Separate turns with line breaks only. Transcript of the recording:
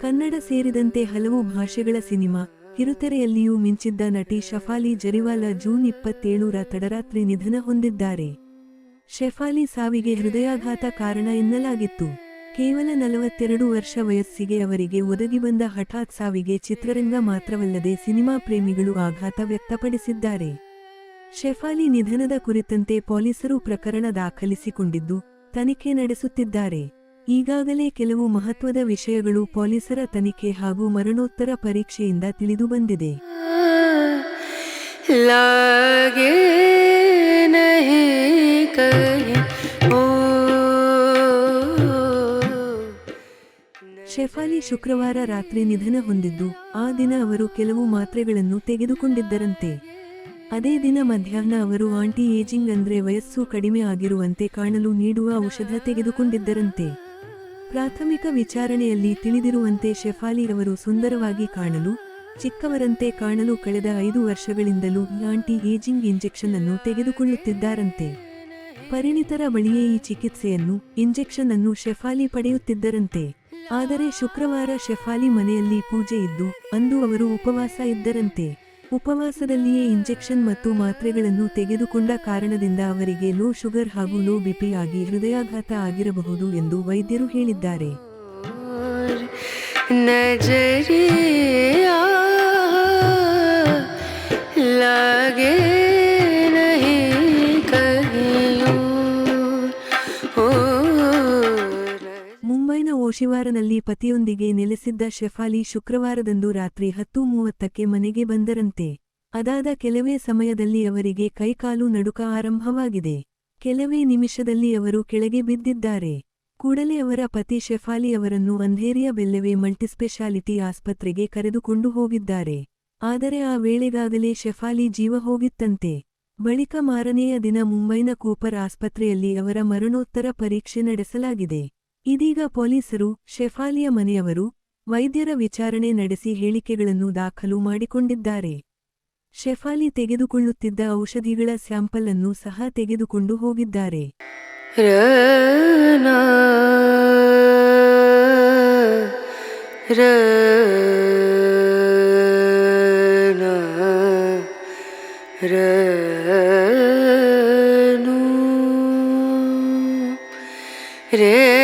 ಕನ್ನಡ ಸೇರಿದಂತೆ ಹಲವು ಭಾಷೆಗಳ ಸಿನಿಮಾ ಕಿರುತೆರೆಯಲ್ಲಿಯೂ ಮಿಂಚಿದ್ದ ನಟಿ ಶಫಾಲಿ ಜರಿವಾಲ ಜೂನ್ ಇಪ್ಪತ್ತೇಳರ ತಡರಾತ್ರಿ ನಿಧನ ಹೊಂದಿದ್ದಾರೆ. ಶೆಫಾಲಿ ಸಾವಿಗೆ ಹೃದಯಾಘಾತ ಕಾರಣ ಎನ್ನಲಾಗಿತ್ತು. ಕೇವಲ ನಲವತ್ತೆರಡು ವರ್ಷ ವಯಸ್ಸಿಗೆ ಅವರಿಗೆ ಒದಗಿ ಬಂದ ಹಠಾತ್ ಸಾವಿಗೆ ಚಿತ್ರರಂಗ ಮಾತ್ರವಲ್ಲದೆ ಸಿನಿಮಾ ಪ್ರೇಮಿಗಳು ಆಘಾತ ವ್ಯಕ್ತಪಡಿಸಿದ್ದಾರೆ. ಶೆಫಾಲಿ ನಿಧನದ ಕುರಿತಂತೆ ಪೊಲೀಸರು ಪ್ರಕರಣ ದಾಖಲಿಸಿಕೊಂಡಿದ್ದು ತನಿಖೆ ನಡೆಸುತ್ತಿದ್ದಾರೆ. ಈಗಾಗಲೇ ಕೆಲವು ಮಹತ್ವದ ವಿಷಯಗಳು ಪೊಲೀಸರ ತನಿಖೆ ಹಾಗೂ ಮರಣೋತ್ತರ ಪರೀಕ್ಷೆಯಿಂದ ತಿಳಿದುಬಂದಿದೆ. ಶೆಫಾಲಿ ಶುಕ್ರವಾರ ರಾತ್ರಿ ನಿಧನ ಹೊಂದಿದ್ದು ಆ ದಿನ ಅವರು ಕೆಲವು ಮಾತ್ರೆಗಳನ್ನು ತೆಗೆದುಕೊಂಡಿದ್ದರಂತೆ. ಅದೇ ದಿನ ಮಧ್ಯಾಹ್ನ ಅವರು ಆಂಟಿ ಏಜಿಂಗ್ ಅಂದ್ರೆ ವಯಸ್ಸು ಕಡಿಮೆ ಆಗಿರುವಂತೆ ಕಾಣಲು ನೀಡುವ ಔಷಧ ತೆಗೆದುಕೊಂಡಿದ್ದರಂತೆ. ಪ್ರಾಥಮಿಕ ವಿಚಾರಣೆಯಲ್ಲಿ ತಿಳಿದಿರುವಂತೆ ಶೆಫಾಲಿ ಅವರು ಸುಂದರವಾಗಿ ಕಾಣಲು, ಚಿಕ್ಕವರಂತೆ ಕಾಣಲು ಕಳೆದ ಐದು ವರ್ಷಗಳಿಂದಲೂ ಆಂಟಿ ಏಜಿಂಗ್ ಇಂಜೆಕ್ಷನ್ ಅನ್ನು ತೆಗೆದುಕೊಳ್ಳುತ್ತಿದ್ದಾರಂತೆ. ಪರಿಣಿತರ ಬಳಿಯೇ ಈ ಚಿಕಿತ್ಸೆಯನ್ನು, ಇಂಜೆಕ್ಷನ್ ಅನ್ನು ಶೆಫಾಲಿ ಪಡೆಯುತ್ತಿದ್ದರಂತೆ. ಆದರೆ ಶುಕ್ರವಾರ ಶೆಫಾಲಿ ಮನೆಯಲ್ಲಿ ಪೂಜೆ ಇದ್ದು, ಅಂದು ಅವರು ಉಪವಾಸ ಇದ್ದರಂತೆ. ಉಪವಾಸದಲ್ಲಿಯೇ ಇಂಜೆಕ್ಷನ್ ಮತ್ತು ಮಾತ್ರೆಗಳನ್ನು ತೆಗೆದುಕೊಂಡ ಕಾರಣದಿಂದ ಅವರಿಗೆ ಲೋ ಶುಗರ್ ಹಾಗೂ ಲೋ ಬಿಪಿ ಆಗಿ ಹೃದಯಾಘಾತ ಆಗಿರಬಹುದು ಎಂದು ವೈದ್ಯರು ಹೇಳಿದ್ದಾರೆ. ಮುಂಬೈನ ಓಶಿವಾರನಲ್ಲಿ ಪತಿಯೊಂದಿಗೆ ನೆಲೆಸಿದ್ದ ಶೆಫಾಲಿ ಶುಕ್ರವಾರದಂದು ರಾತ್ರಿ ಹತ್ತು ಮೂವತ್ತಕ್ಕೆ ಮನೆಗೆ ಬಂದರಂತೆ. ಅದಾದ ಕೆಲವೇ ಸಮಯದಲ್ಲಿ ಅವರಿಗೆ ಕೈಕಾಲು ನಡುಕ ಆರಂಭವಾಗಿದೆ. ಕೆಲವೇ ನಿಮಿಷದಲ್ಲಿ ಅವರು ಕೆಳಗೆ ಬಿದ್ದಿದ್ದಾರೆ. ಕೂಡಲೇ ಅವರ ಪತಿ ಶೆಫಾಲಿ ಅವರನ್ನು ಅಂಧೇರಿಯ ಬೆಲ್ಲವೆ ಮಲ್ಟಿಸ್ಪೆಷಾಲಿಟಿ ಆಸ್ಪತ್ರೆಗೆ ಕರೆದುಕೊಂಡು ಹೋಗಿದ್ದಾರೆ. ಆದರೆ ಆ ವೇಳೆಗಾಗಲೇ ಶೆಫಾಲಿ ಜೀವ ಹೋಗಿತ್ತಂತೆ. ಬಳಿಕ ಮಾರನೆಯ ದಿನ ಮುಂಬೈನ ಕೂಪರ್ ಆಸ್ಪತ್ರೆಯಲ್ಲಿ ಅವರ ಮರಣೋತ್ತರ ಪರೀಕ್ಷೆ ನಡೆಸಲಾಗಿದೆ. ಇದೀಗ ಪೊಲೀಸರು ಶೆಫಾಲಿಯ ಮನೆಯವರು ವೈದ್ಯರ ವಿಚಾರಣೆ ನಡೆಸಿ ಹೇಳಿಕೆಗಳನ್ನು ದಾಖಲು ಮಾಡಿಕೊಂಡಿದ್ದಾರೆ. ಶೆಫಾಲಿ ತೆಗೆದುಕೊಳ್ಳುತ್ತಿದ್ದ ಔಷಧಿಗಳ ಸ್ಯಾಂಪಲ್ ಅನ್ನು ಸಹ ತೆಗೆದುಕೊಂಡು ಹೋಗಿದ್ದಾರೆ.
ರೇ